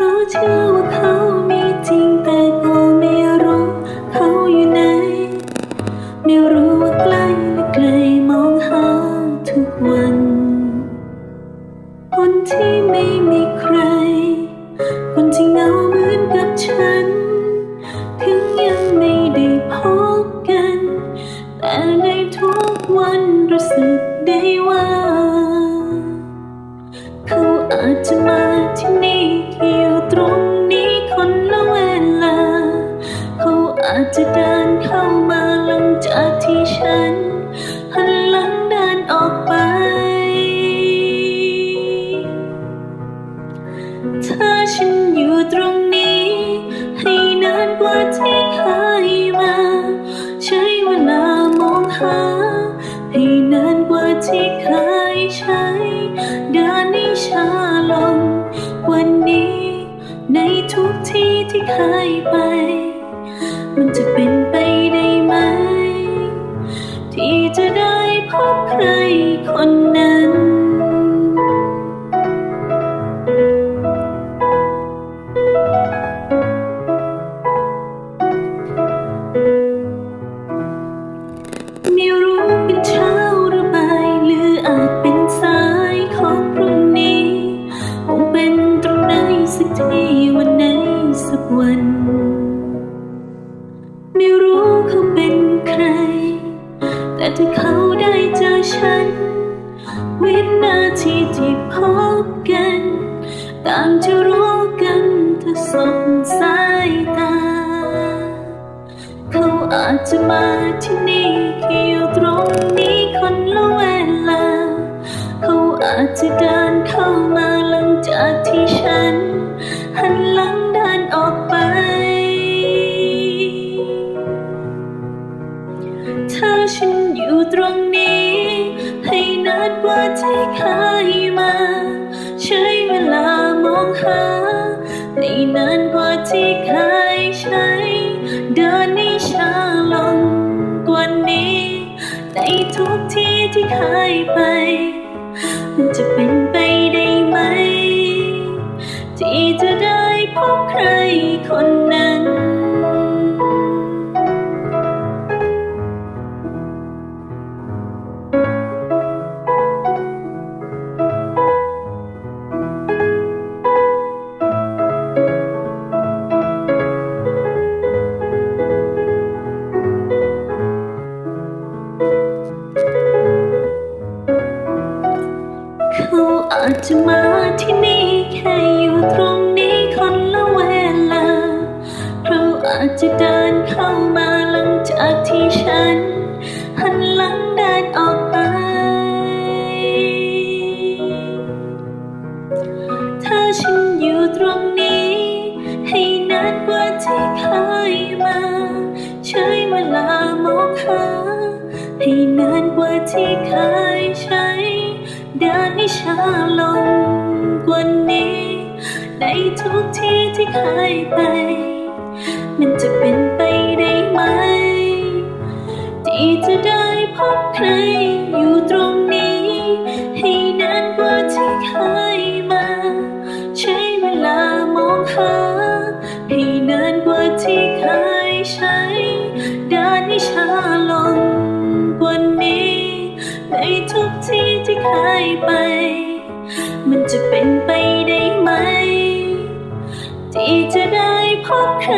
如今我 ถ้าฉันอยู่ตรงนี้ ให้นานกว่าที่เคยมา ใช้เวลามองหา ให้นานกว่าที่เคยใช้เดินให้ช้าลง วันนี้ ในทุกที่ที่เคยไป แต่ถ้าเขาได้เจอฉัน วินาทีที่พบกันต่างจะรู้กันถ้าสบสายตา เขาอาจจะมาที่นี่แค่อยู่ตรงนี้คนละเวลา เขาอาจจะเดิ ทุกที่ที่เคยไป มันจะเป็นไปได้ไหม ที่จะได้พบใครคนนั้น อาจจะมาที่นี่แค่อยู่ตรงนี้คนละเวลาเขาอาจจะเดินเข้ามาหลังจากที่ฉัน หันหลังเดินออกไป ถ้าฉันอยู่ตรงนี้ ให้นานกว่าที่เคยมา ใช้เวลามองหาให้นานกว่าที่เคย ใช้เดินให้ช้าลงกว่านี้ ในทุกที่ที่เคยไป มันจะเป็นไปได้ไหม ที่จะได้พบใคร หายไป มันจะเป็นไปได้ไหม ที่จะได้พบใคร